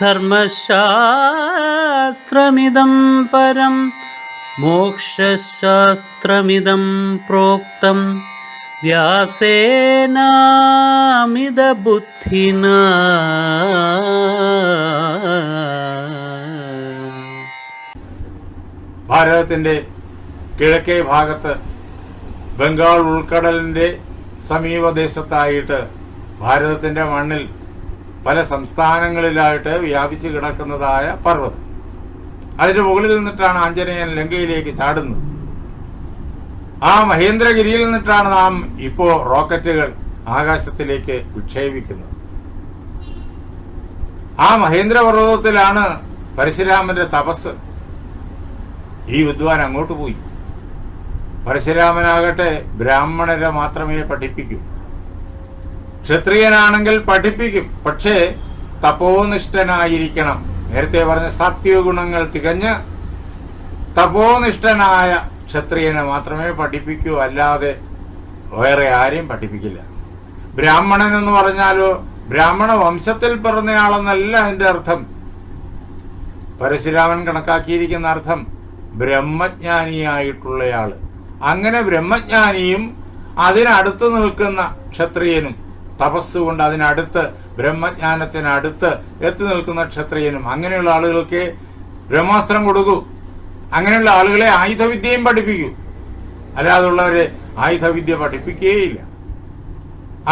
ധർമ്മശാസ്ത്രമിദം പരം മോക്ഷശാസ്ത്രമിതം പ്രോക്തം. വ്യാസേനാമിതബുദ്ധിന. ഭാരതത്തിന്റെ കിഴക്കേ ഭാഗത്ത് ബംഗാൾ ഉൾക്കടലിന്റെ സമീപദേശത്തായിട്ട് ഭാരതത്തിന്റെ മണ്ണിൽ പല സംസ്ഥാനങ്ങളിലായിട്ട് വ്യാപിച്ചു കിടക്കുന്നതായ പർവതം. അതിന്റെ മുകളിൽ നിന്നിട്ടാണ് ആഞ്ജനേയൻ ലങ്കയിലേക്ക് ചാടുന്നത്. ആ മഹേന്ദ്രഗിരിയിൽ നിന്നിട്ടാണ് നാം ഇപ്പോ റോക്കറ്റുകൾ ആകാശത്തിലേക്ക് വിക്ഷേപിക്കുന്നത്. ആ മഹേന്ദ്രപർവതത്തിലാണ് പരശുരാമന്റെ തപസ്. ഈ വിദ്വാൻ അങ്ങോട്ട് പോയി. പരശുരാമനാകട്ടെ ബ്രാഹ്മണരെ മാത്രമേ പഠിപ്പിക്കൂ. ക്ഷത്രിയനാണെങ്കിൽ പഠിപ്പിക്കും. പക്ഷേ തപോനിഷ്ഠനായിരിക്കണം. നേരത്തെ പറഞ്ഞ സത്യഗുണങ്ങൾ തികഞ്ഞ് തപോനിഷ്ഠനായ ക്ഷത്രിയനെ മാത്രമേ പഠിപ്പിക്കൂ. അല്ലാതെ വേറെ ആരെയും പഠിപ്പിക്കില്ല. ബ്രാഹ്മണൻ എന്ന് പറഞ്ഞാലോ ബ്രാഹ്മണ വംശത്തിൽ പിറന്നയാളെന്നല്ല അതിന്റെ അർത്ഥം. പരശുരാമൻ കണക്കാക്കിയിരിക്കുന്ന അർത്ഥം ബ്രഹ്മജ്ഞാനിയായിട്ടുള്ളയാൾ. അങ്ങനെ ബ്രഹ്മജ്ഞാനിയും അതിനടുത്ത് നിൽക്കുന്ന ക്ഷത്രിയനും തപസ്സുകൊണ്ട് അതിനടുത്ത് ബ്രഹ്മജ്ഞാനത്തിനടുത്ത് എത്തി നിൽക്കുന്ന ക്ഷത്രിയനും അങ്ങനെയുള്ള ആളുകൾക്ക് ബ്രഹ്മാസ്ത്രം കൊടുക്കൂ. അങ്ങനെയുള്ള ആളുകളെ ആയുധവിദ്യയും പഠിപ്പിക്കൂ. അല്ലാതുള്ളവരെ ആയുധവിദ്യ പഠിപ്പിക്കുകയില്ല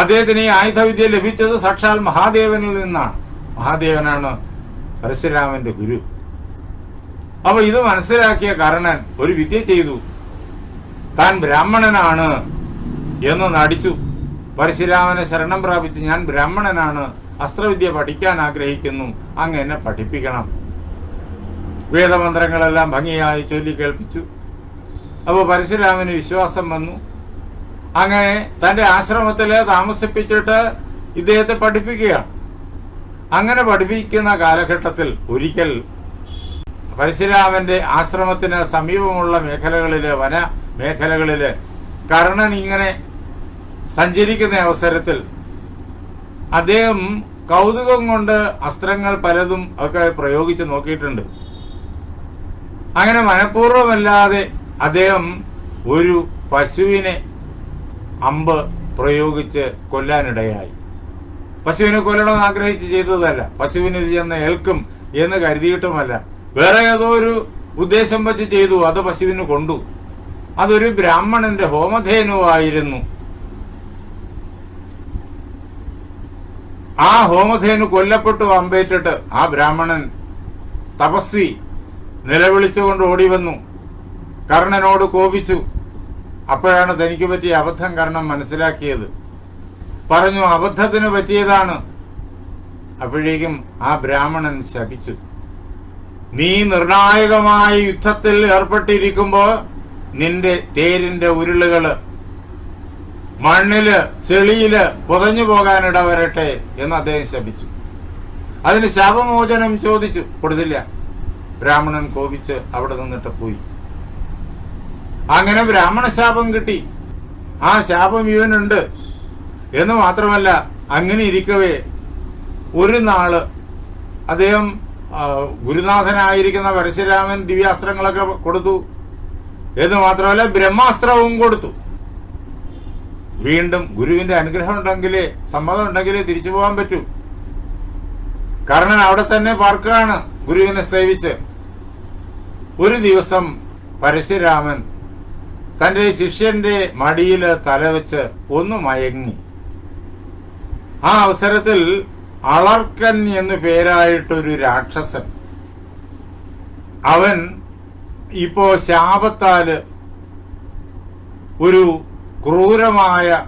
അദ്ദേഹത്തിന് ഈ ആയുധവിദ്യ ലഭിച്ചത് സാക്ഷാൽ മഹാദേവനിൽ നിന്നാണ്. മഹാദേവനാണ് പരശുരാമന്റെ ഗുരു. അപ്പൊ ഇത് മനസ്സിലാക്കിയ കർണൻ ഒരു വിദ്യ ചെയ്തു. താൻ ബ്രാഹ്മണനാണ് എന്ന് നടിച്ചു. പരശുരാമനെ ശരണം പ്രാപിച്ച് ഞാൻ ബ്രാഹ്മണനാണ് അസ്ത്രവിദ്യ പഠിക്കാൻ ആഗ്രഹിക്കുന്നു അങ്ങ് എന്നെ പഠിപ്പിക്കണം. വേദമന്ത്രങ്ങളെല്ലാം ഭംഗിയായി ചൊല്ലി കേൾപ്പിച്ചു. അപ്പോൾ പരശുരാമന് വിശ്വാസം വന്നു. അങ്ങനെ തന്റെ ആശ്രമത്തിൽ താമസിപ്പിച്ചിട്ട് ഇദ്ദേഹത്തെ പഠിപ്പിക്കുകയാണ് അങ്ങനെ പഠിപ്പിക്കുന്ന കാലഘട്ടത്തിൽ ഒരിക്കൽ പരശുരാമന്റെ ആശ്രമത്തിന് സമീപമുള്ള മേഖലകളിലെ വന മേഖലകളിലെ കർണൻ ഇങ്ങനെ സഞ്ചരിക്കുന്ന അവസരത്തിൽ അദ്ദേഹം കൗതുകം കൊണ്ട് അസ്ത്രങ്ങൾ പലതും ഒക്കെ പ്രയോഗിച്ച് നോക്കിയിട്ടുണ്ട്. അങ്ങനെ മനഃപൂർവമല്ലാതെ അദ്ദേഹം ഒരു പശുവിനെ അമ്പ് പ്രയോഗിച്ച് കൊല്ലാനിടയായി. പശുവിനെ കൊല്ലണമെന്ന് ആഗ്രഹിച്ച് ചെയ്തതല്ല. പശുവിന് ഇത് ചെന്ന് ഏൽക്കും എന്ന് കരുതിയിട്ടുമല്ല. വേറെ ഏതോ ഒരു ഉദ്ദേശം വെച്ച് ചെയ്തു. അത് പശുവിന് കൊണ്ടു. അതൊരു ബ്രാഹ്മണന്റെ ഹോമധേനുവായിരുന്നു. ആ ഹോമധേനു കൊല്ലപ്പെട്ടു അമ്പേറ്റിട്ട് ആ ബ്രാഹ്മണൻ തപസ്വി നിലവിളിച്ചുകൊണ്ട് ഓടി വന്നു. കർണനോട് കോപിച്ചു. അപ്പോഴാണ് തനിക്ക് പറ്റിയ അബദ്ധം കർണൻ മനസ്സിലാക്കിയത്. പറഞ്ഞു അബദ്ധത്തിന് പറ്റിയതാണ്. അപ്പോഴേക്കും ആ ബ്രാഹ്മണൻ ശപിച്ചു. നീ നിർണായകമായ യുദ്ധത്തിൽ ഏർപ്പെട്ടിരിക്കുമ്പോ നിന്റെ തേരിന്റെ ഉരുളുകൾ മണ്ണിൽ ചെളിയിൽ പുതഞ്ഞു പോകാനിട വരട്ടെ എന്ന് അദ്ദേഹം ശപിച്ചു. അതിന് ശാപമോചനം ചോദിച്ചു. കൊടുത്തില്ല. ബ്രാഹ്മണൻ കോപിച്ച് അവിടെ നിന്നിട്ട് പോയി. അങ്ങനെ ബ്രാഹ്മണ ശാപം കിട്ടി. ആ ശാപം ഇവനുണ്ട്. എന്ന് മാത്രമല്ല അങ്ങനെ ഇരിക്കവേ. ഒരു നാൾ അദ്ദേഹം ഗുരുനാഥനായിരിക്കുന്ന പരശുരാമൻ ദിവ്യാസ്ത്രങ്ങളൊക്കെ കൊടുത്തു. എന്ന് മാത്രമല്ല ബ്രഹ്മാസ്ത്രവും കൊടുത്തു. വീണ്ടും ഗുരുവിന്റെ അനുഗ്രഹം ഉണ്ടെങ്കിലേ സമ്മതം ഉണ്ടെങ്കിലേ തിരിച്ചു പോകാൻ പറ്റൂ. കർണൻ അവിടെ തന്നെ പാർക്കുകയാണ് ഗുരുവിനെ സേവിച്ച്. ഒരു ദിവസം പരശുരാമൻ തന്റെ ശിഷ്യന്റെ മടിയിൽ തലവെച്ച് ഒന്ന് മയങ്ങി. ആ അവസരത്തിൽ അളർക്കൻ എന്നു പേരായിട്ടൊരു രാക്ഷസൻ. അവൻ ഇപ്പോ ശാപത്താൽ ഒരു ക്രൂരമായ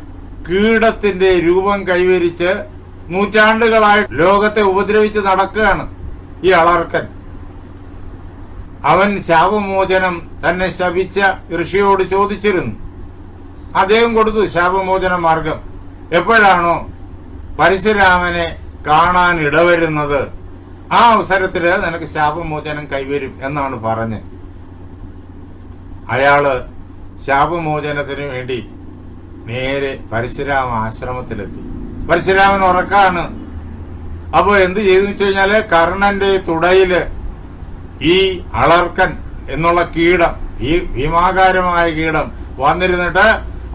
കീടത്തിന്റെ രൂപം കൈവരിച്ച് നൂറ്റാണ്ടുകളായി ലോകത്തെ ഉപദ്രവിച്ച് നടക്കുകയാണ് ഈ അളർക്കൻ. അവൻ ശാപമോചനം തന്നെ ശപിച്ച ഋഷിയോട് ചോദിച്ചിരുന്നു. അദ്ദേഹം കൊടുത്തു ശാപമോചന മാർഗം. എപ്പോഴാണോ പരശുരാമനെ കാണാൻ ഇടവരുന്നത്? ആ അവസരത്തിൽ നിനക്ക് ശാപമോചനം കൈവരും എന്നാണ് പറഞ്ഞ്. അയാൾ ശാപമോചനത്തിന് വേണ്ടി നേരെ പരശുരാമ ആശ്രമത്തിലെത്തി. പരശുരാമൻ ഉറക്കാണ്. അപ്പൊ എന്ത് ചെയ്തു വെച്ച് കഴിഞ്ഞാൽ കർണന്റെ തുടയിൽ ഈ അളർക്കൻ എന്നുള്ള കീടം ഈ ഭീമാകാരമായ കീടം വന്നിരുന്നിട്ട്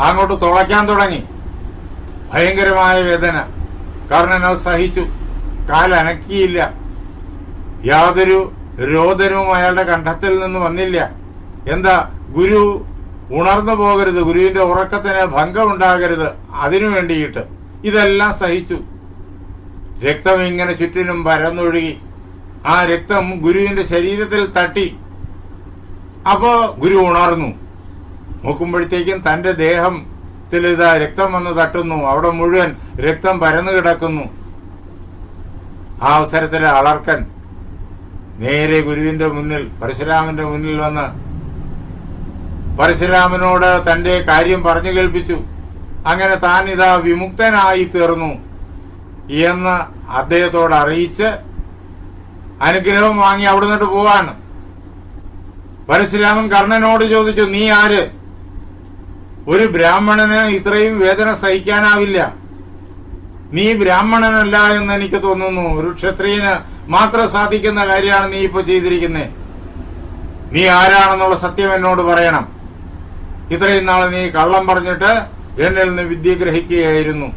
അങ്ങോട്ട് തുളയ്ക്കാൻ തുടങ്ങി. ഭയങ്കരമായ വേദന. കർണൻ അത് സഹിച്ചു. കാലനക്കിയില്ല യാതൊരു രോദനവും അയാളുടെ കണ്ഠത്തിൽ നിന്ന് വന്നില്ല. എന്താ? ഗുരു ഉണർന്നു പോകരുത് ഗുരുവിന്റെ ഉറക്കത്തിന് ഭംഗം ഉണ്ടാകരുത് അതിനു വേണ്ടിയിട്ട് ഇതെല്ലാം സഹിച്ചു. രക്തം ഇങ്ങനെ ചുറ്റിനും പരന്നൊഴുകി. ആ രക്തം ഗുരുവിന്റെ ശരീരത്തിൽ തട്ടി. അപ്പോ ഗുരു ഉണർന്നു. നോക്കുമ്പോഴത്തേക്കും തന്റെ ദേഹത്തിൽ ഇതാ രക്തം വന്ന് തട്ടുന്നു. അവിടെ മുഴുവൻ രക്തം പരന്നു കിടക്കുന്നു. ആ അവസരത്തിൽ അളർക്കൻ നേരെ ഗുരുവിന്റെ മുന്നിൽ പരശുരാമന്റെ മുന്നിൽ വന്ന് പരശുരാമനോട് തന്റെ കാര്യം പറഞ്ഞു കേൾപ്പിച്ചു. അങ്ങനെ ഇതാ വിമുക്തനായി തീർന്നു എന്ന് അദ്ദേഹത്തോട് അറിയിച്ച് അനുഗ്രഹം വാങ്ങി അവിടെ നിന്നിട്ട് പോവാണ്. പരശുരാമൻ കർണനോട് ചോദിച്ചു നീ ആര്? ഒരു ബ്രാഹ്മണന് ഇത്രയും വേദന സഹിക്കാനാവില്ല. നീ ബ്രാഹ്മണനല്ല എന്ന് എനിക്ക് തോന്നുന്നു. ഒരു ക്ഷത്രിയന് മാത്രം സാധിക്കുന്ന കാര്യമാണ് നീ ഇപ്പൊ ചെയ്തിരിക്കുന്നത് നീ ആരാണെന്നുള്ള സത്യം എന്നോട് പറയണം. ഇത്രയും നാൾ നീ കള്ളം പറഞ്ഞിട്ട് എന്നിൽ നിന്ന് വിദ്യ ഗ്രഹിക്കുകയായിരുന്നു.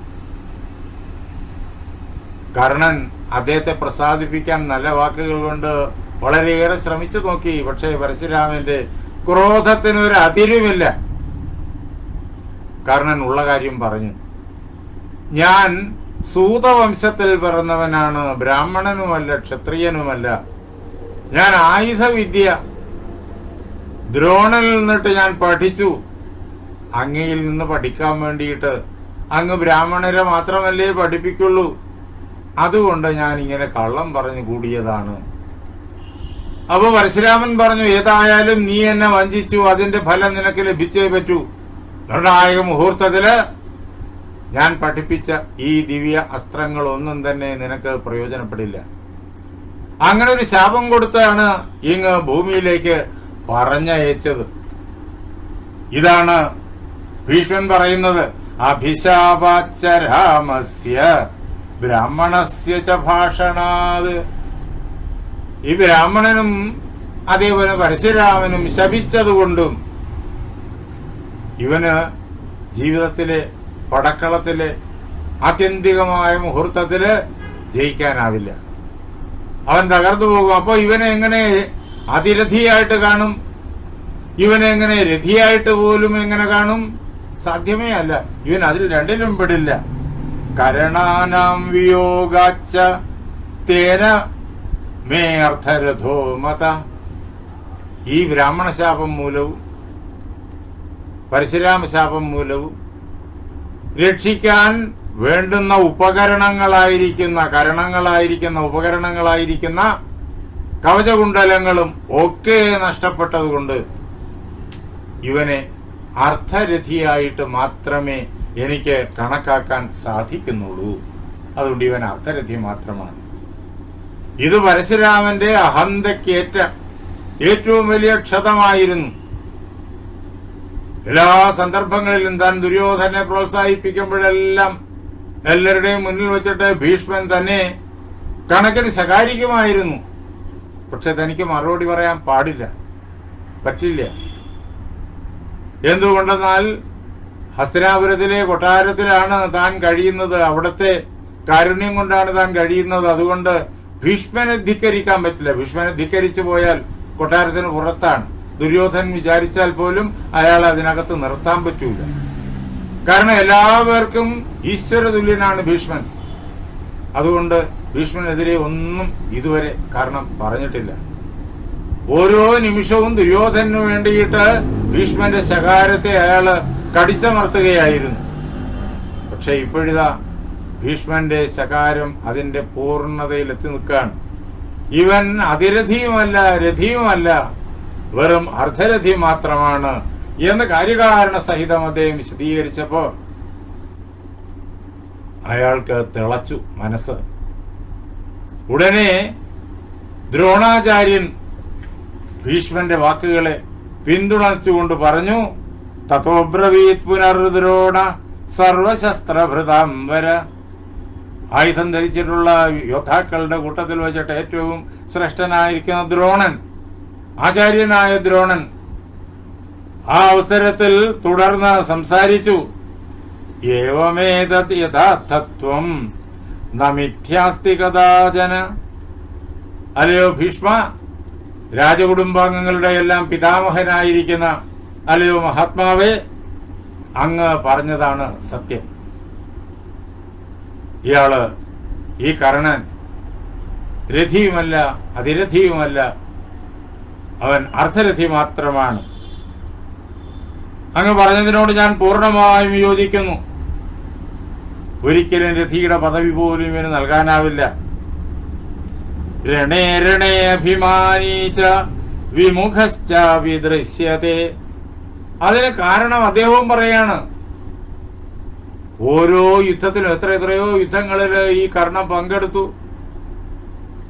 കർണൻ അദ്ദേഹത്തെ പ്രസാദിപ്പിക്കാൻ നല്ല വാക്കുകൾ കൊണ്ട് വളരെയേറെ ശ്രമിച്ചു നോക്കി. പക്ഷേ പരശുരാമന്റെ ക്രോധത്തിനൊരു അതിരുമില്ല. കർണൻ ഉള്ള കാര്യം പറഞ്ഞു. ഞാൻ സൂതവംശത്തിൽ പിറന്നവനാണ്. ബ്രാഹ്മണനുമല്ല ക്ഷത്രിയനുമല്ല. ഞാൻ ആയുധവിദ്യ ദ്രോണനിൽ നിന്നിട്ട് ഞാൻ പഠിച്ചു. അങ്ങയിൽ നിന്ന് പഠിക്കാൻ വേണ്ടിയിട്ട് അങ്ങ് ബ്രാഹ്മണരെ മാത്രമല്ലേ പഠിപ്പിക്കുള്ളൂ. അതുകൊണ്ട് ഞാൻ ഇങ്ങനെ കള്ളം പറഞ്ഞു കൂടിയതാണ്. അപ്പോൾ പരശുരാമൻ പറഞ്ഞു ഏതായാലും നീ എന്നെ വഞ്ചിച്ചു അതിന്റെ ഫലം നിനക്ക് ലഭിച്ചേ പറ്റൂ. നിർണായക മുഹൂർത്തത്തിൽ ഞാൻ പഠിപ്പിച്ച ഈ ദിവ്യ അസ്ത്രങ്ങൾ ഒന്നും തന്നെ നിനക്ക് പ്രയോജനപ്പെടില്ല. അങ്ങനെ ഒരു ശാപം കൊടുത്താണ് ഇങ്ങ് ഭൂമിയിലേക്ക് പറഞ്ഞയച്ചത്. ഇതാണ് ഭീഷ്മൻ പറയുന്നത്. അഭിശാപാച്ച രാമസ്യ ബ്രാഹ്മണസ്യ ച ഭാഷണാത്. ഈ ബ്രാഹ്മണനും അതേപോലെ പരശുരാമനും ശപിച്ചതുകൊണ്ടും ഇവന് ജീവിതത്തിലെ പടക്കളത്തിലെ ആത്യന്തികമായ മുഹൂർത്തത്തിൽ ജയിക്കാനാവില്ല. അവൻ തകർന്നു പോകും. അപ്പൊ ഇവനെ എങ്ങനെ അതിരഥിയായിട്ട് കാണും. ഇവനെങ്ങനെ രഥിയായിട്ട് പോലും എങ്ങനെ കാണും? സാധ്യമേ അല്ല. ഇവൻ അതിൽ രണ്ടിലും പെടില്ല. കരണാനാം വിയോഗാച്ച തേന മേ അർത്ഥരഥോ മത. ഈ ബ്രാഹ്മണ ശാപം മൂലവും പരശുരാമ ശാപം മൂലവും രക്ഷിക്കാൻ വേണ്ടുന്ന ഉപകരണങ്ങളായിരിക്കുന്ന കരണങ്ങളായിരിക്കുന്ന ഉപകരണങ്ങളായിരിക്കുന്ന കവചകുണ്ടലങ്ങളും ഒക്കെ നഷ്ടപ്പെട്ടതുകൊണ്ട് ഇവനെ അർത്ഥരഥിയായിട്ട് മാത്രമേ എനിക്ക് കണക്കാക്കാൻ സാധിക്കുന്നുള്ളൂ. അതുകൊണ്ട് ഇവൻ അർത്ഥരഥി മാത്രമാണ്. ഇത് പരശുരാമന്റെ അഹന്തയ്ക്കേറ്റ ഏറ്റവും വലിയ ക്ഷതമായിരുന്നു. എല്ലാ സന്ദർഭങ്ങളിലും താൻ ദുര്യോധനെ പ്രോത്സാഹിപ്പിക്കുമ്പോഴെല്ലാം എല്ലാവരുടെയും മുന്നിൽ വെച്ചിട്ട് ഭീഷ്മൻ തന്നെ കണക്കിന് ശകാരിക്കുമായിരുന്നു. പക്ഷെ തനിക്ക് മറുപടി പറയാൻ പാടില്ല. പറ്റില്ല. എന്തുകൊണ്ടെന്നാൽ ഹസ്തനാപുരത്തിലെ കൊട്ടാരത്തിലാണ് താൻ കഴിയുന്നത്. അവിടുത്തെ കാരുണ്യം കൊണ്ടാണ് താൻ കഴിയുന്നത്. അതുകൊണ്ട് ഭീഷ്മനെ ധിക്കരിക്കാൻ പറ്റില്ല. ഭീഷ്മനെ ധിക്കരിച്ചു പോയാൽ കൊട്ടാരത്തിന് പുറത്താണ്. ദുര്യോധൻ വിചാരിച്ചാൽ പോലും അയാൾ അതിനകത്ത് നിർത്താൻ പറ്റൂല. കാരണം എല്ലാവർക്കും ഈശ്വര തുല്യനാണ് ഭീഷ്മൻ. അതുകൊണ്ട് ഭീഷ്മനെതിരെ ഒന്നും ഇതുവരെ കാരണം പറഞ്ഞിട്ടില്ല. ഓരോ നിമിഷവും ദുര്യോധനു വേണ്ടിയിട്ട് ഭീഷ്മന്റെ ശകാരത്തെ അയാൾ കടിച്ചമർത്തുകയായിരുന്നു. പക്ഷെ ഇപ്പോഴിതാ ഭീഷ്മന്റെ ശകാരം അതിന്റെ പൂർണതയിൽ എത്തി നിൽക്കുകയാണ്. ഇവൻ അതിരഥിയുമല്ല രഥിയുമല്ല വെറും അർദ്ധരഥി മാത്രമാണ് എന്ന് കാര്യകാരണ സഹിതം അദ്ദേഹം വിശദീകരിച്ചപ്പോ അയാൾക്ക് തിളച്ചു മനസ്സ് ഉടനെ ദ്രോണാചാര്യൻ ഭീഷ്മന്റെ വാക്കുകളെ പിന്തുണച്ചുകൊണ്ട് പറഞ്ഞു തഥോബ്രവീത് പുനർദ്രോണ സർവശസ്ത്രഭൃതാംബര ആയുധം ധരിച്ചിട്ടുള്ള യോദ്ധാക്കളുടെ കൂട്ടത്തിൽ വെച്ചിട്ട് ഏറ്റവും ശ്രേഷ്ഠനായിരിക്കുന്ന ദ്രോണൻ ആചാര്യനായ ദ്രോണൻ ആ അവസരത്തിൽ തുടർന്ന് സംസാരിച്ചു ഏവമേതത് യഥാർത്ഥത്വം നമിഥ്യാസ്തി കഥാചന അല്ലയോ ഭീഷ്മ? രാജകുടുംബാംഗങ്ങളുടെ എല്ലാം പിതാമഹനായിരിക്കുന്ന അല്ലയോ മഹാത്മാവേ? അങ്ങ് പറഞ്ഞതാണ് സത്യം. ഇയാൾ ഈ കർണൻ. രഥിയുമല്ല അതിരഥിയുമല്ല. അവൻ അർദ്ധരഥി മാത്രമാണ്. അങ്ങ് പറഞ്ഞതിനോട് ഞാൻ പൂർണമായും യോജിക്കുന്നു. ഒരിക്കലും രഥിയുടെ പദവി പോലും ഇവന് നൽകാനാവില്ല. രണേ രണേ അഭിമാനീച്ച വിമുഖശ്ച അതിന് കാരണം അദ്ദേഹവും പറയാണ് ഓരോ യുദ്ധത്തിലും എത്ര എത്രയോ യുദ്ധങ്ങളിൽ ഈ കർണം പങ്കെടുത്തു.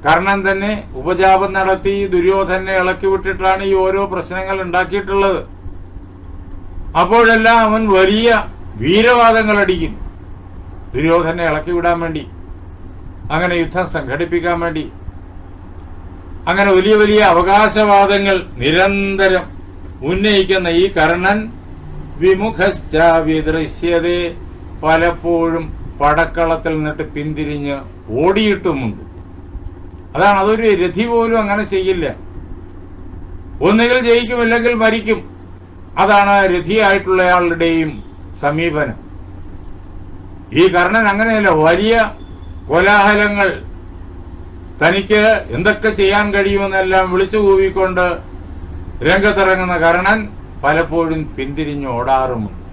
കർണം തന്നെ ഉപജാപം നടത്തി ദുര്യോധനെ ഇളക്കി വിട്ടിട്ടാണ് ഈ ഓരോ പ്രശ്നങ്ങൾ ഉണ്ടാക്കിയിട്ടുള്ളത്. അപ്പോഴെല്ലാം അവൻ വലിയ വീരവാദങ്ങൾ അടിക്കും ദുര്യോധനെ ഇളക്കി വിടാൻ വേണ്ടി അങ്ങനെ യുദ്ധം സംഘടിപ്പിക്കാൻ വേണ്ടി അങ്ങനെ വലിയ വലിയ അവകാശവാദങ്ങൾ നിരന്തരം ഉന്നയിക്കുന്ന ഈ കർണൻ വിമുഖശ്ച പലപ്പോഴും പടക്കളത്തിൽ നിന്നിട്ട് പിന്തിരിഞ്ഞ് ഓടിയിട്ടുമുണ്ട്. അതാണ് അതൊരു രഥി പോലും അങ്ങനെ ചെയ്യില്ല. ഒന്നുകിൽ ജയിക്കും അല്ലെങ്കിൽ മരിക്കും. അതാണ് രഥിയായിട്ടുള്ളയാളുടെയും സമീപനം. ഈ കർണൻ അങ്ങനെയല്ല വലിയ കോലാഹലങ്ങൾ. തനിക്ക് എന്തൊക്കെ ചെയ്യാൻ കഴിയുമെന്നെല്ലാം വിളിച്ചു കൂവിക്കൊണ്ട് രംഗത്തിറങ്ങുന്ന കർണൻ പലപ്പോഴും പിന്തിരിഞ്ഞ് ഓടാറുമുണ്ട്.